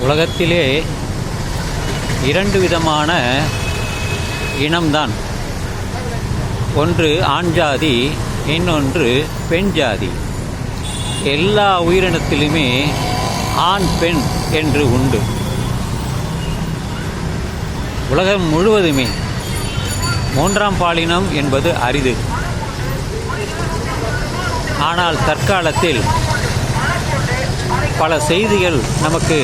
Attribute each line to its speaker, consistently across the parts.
Speaker 1: உலகத்திலே இரண்டு விதமான இனம்தான். ஒன்று ஆண் ஜாதி இன்னொன்று பெண் ஜாதி. எல்லா உயிரினத்திலுமே ஆண் பெண் என்று உண்டு. உலகம் முழுவதுமே மூன்றாம் பாலினம் என்பது அரிது. ஆனால் தற்காலத்தில் பல செய்திகள் நமக்கு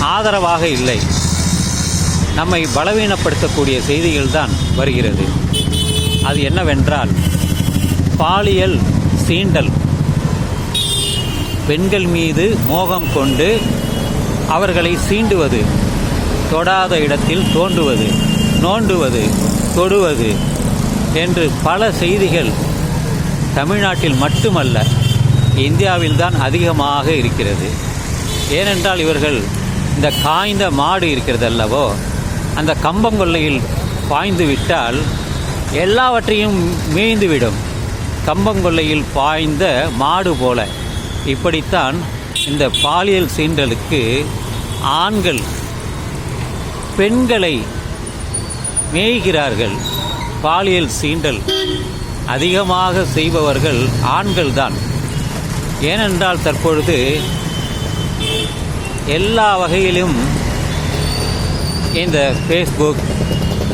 Speaker 1: ஆதரவாக இல்லை. நம்மை பலவீனப்படுத்தக்கூடிய செய்திகள் தான் வருகிறது. அது என்னவென்றால் பாலியல் சீண்டல். பெண்கள் மீது மோகம் கொண்டு அவர்களை சீண்டுவது தொடாத இடத்தில் தோண்டுவது நோண்டுவது தொடுவது என்று பல செய்திகள் தமிழ்நாட்டில் மட்டுமல்ல இந்தியாவில்தான் அதிகமாக இருக்கிறது. ஏனென்றால் இவர்கள் இந்த காய்ந்த மாடு இருக்கிறது அல்லவோ அந்த கம்பங்கொல்லையில் பாய்ந்து விட்டால் எல்லாவற்றையும் மீய்ந்துவிடும். கம்பங்கொல்லையில் பாய்ந்த மாடு போல. இப்படித்தான் இந்த பாலியல் சீண்டலுக்கு ஆண்கள் பெண்களை மேய்கிறார்கள். பாலியல் சீண்டல் அதிகமாக செய்பவர்கள் ஆண்கள்தான். ஏனென்றால் தற்பொழுது எல்லா வகையிலும் இந்த ஃபேஸ்புக்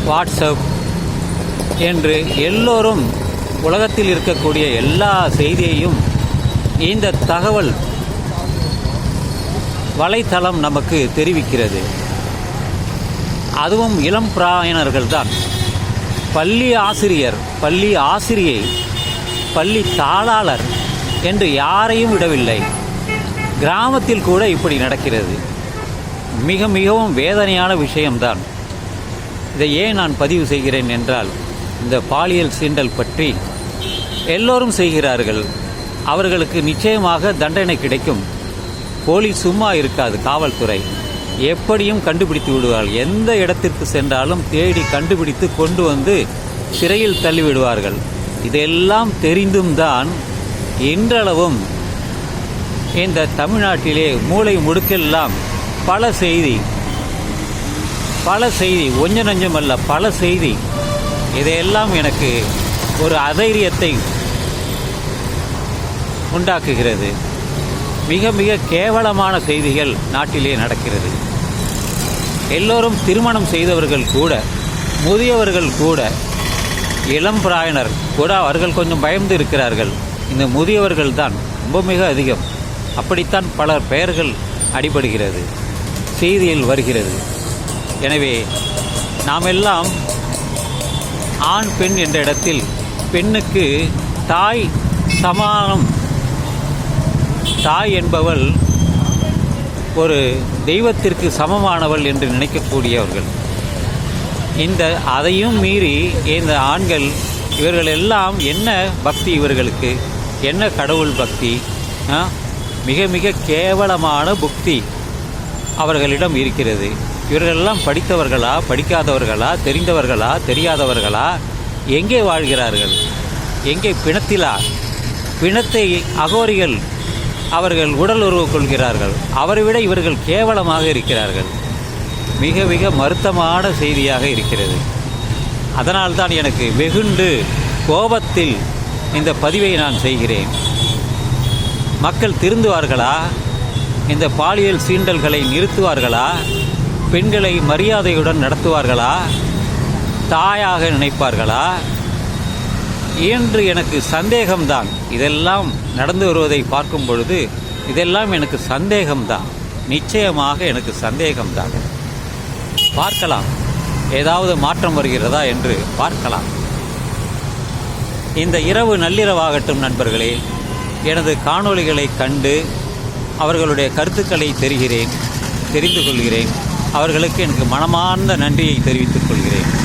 Speaker 1: வாட்ஸ்அப் என்று எல்லோரும் உலகத்தில் இருக்கக்கூடிய எல்லா செய்தியையும் இந்த தகவல் வலைத்தளம் நமக்கு தெரிவிக்கிறது. அதுவும் இளம் பிராயணர்கள் தான் பள்ளி ஆசிரியர் பள்ளி ஆசிரியை பள்ளி தாளாளர் என்று யாரையும் விடவில்லை. கிராமத்தில் கூட இப்படி நடக்கிறது. மிக மிகவும் வேதனையான விஷயம்தான். இதை ஏன் நான் பதிவு செய்கிறேன் என்றால் இந்த பாலியல் சீண்டல் பற்றி எல்லோரும் செய்கிறார்கள். அவர்களுக்கு நிச்சயமாக தண்டனை கிடைக்கும். போலீஸ் சும்மா இருக்காது காவல்துறை. எப்படியும் கண்டுபிடித்து விடுவார்கள். எந்த இடத்திற்கு சென்றாலும் தேடி கண்டுபிடித்து கொண்டு வந்து சிறையில் தள்ளிவிடுவார்கள். இதெல்லாம் தெரிந்தும் தான் இன்றளவும் இந்த தமிழ்நாட்டிலே மூளை முடுக்கெல்லாம் பல செய்தி பல செய்தி ஒஞ்ச நஞ்சம் அல்ல பல செய்தி. இதையெல்லாம் எனக்கு ஒரு அதைரியத்தை உண்டாக்குகிறது. மிக மிக கேவலமான செய்திகள் நாட்டிலே நடக்கிறது. எல்லோரும் திருமணம் செய்தவர்கள் கூட முதியவர்கள் கூட இளம் பிராயணர் கூட அவர்கள் கொஞ்சம் பயந்து இருக்கிறார்கள். இந்த முதியவர்கள் தான் ரொம்ப மிக அதிகம். அப்படித்தான் பல பெயர்கள் அடிபடுகிறது செய்தியில் வருகிறது. எனவே நாம் எல்லாம் ஆண் பெண் என்ற இடத்தில் பெண்ணுக்கு தாய் சமானம். தாய் என்பவள் ஒரு தெய்வத்திற்கு சமமானவள் என்று நினைக்கக்கூடியவர்கள். இந்த அதையும் மீறி இந்த ஆண்கள் இவர்கள் எல்லாம் என்ன பக்தி இவர்களுக்கு? என்ன கடவுள் பக்தி? மிக மிக கேவலமான புக்தி அவர்களிடம் இருக்கிறது. இவர்களெல்லாம் படித்தவர்களா படிக்காதவர்களா தெரிந்தவர்களா தெரியாதவர்களா? எங்கே வாழ்கிறார்கள்? எங்கே பிணத்திலா? பிணத்தை அகோரிகள் அவர்கள் உடல் உறவு கொள்கிறார்கள். அவரை விட இவர்கள் கேவலமாக இருக்கிறார்கள். மிக மிக வருத்தமான செய்தியாக இருக்கிறது. அதனால்தான் எனக்கு வெகுண்டு கோபத்தில் இந்த பதிவை நான் செய்கிறேன். மக்கள் திருந்துவார்களா? இந்த பாலியல் சீண்டல்களை நிறுத்துவார்களா? பெண்களை மரியாதையுடன் நடத்துவார்களா? தாயாக நினைப்பார்களா? என்று எனக்கு சந்தேகம்தான். இதெல்லாம் நடந்து வருவதை பார்க்கும் பொழுது இதெல்லாம் எனக்கு சந்தேகம்தான். நிச்சயமாக எனக்கு சந்தேகம்தான். பார்க்கலாம். ஏதாவது மாற்றம் வருகிறதா என்று பார்க்கலாம். இந்த இரவு நள்ளிரவாகட்டும் நண்பர்களே. எனது காணொளிகளை கண்டு அவர்களுடைய கருத்துக்களை தெரிகிறேன் தெரிந்து கொள்கிறேன். அவர்களுக்கு எனக்கு மனமார்ந்த நன்றியை தெரிவித்துக் கொள்கிறேன்.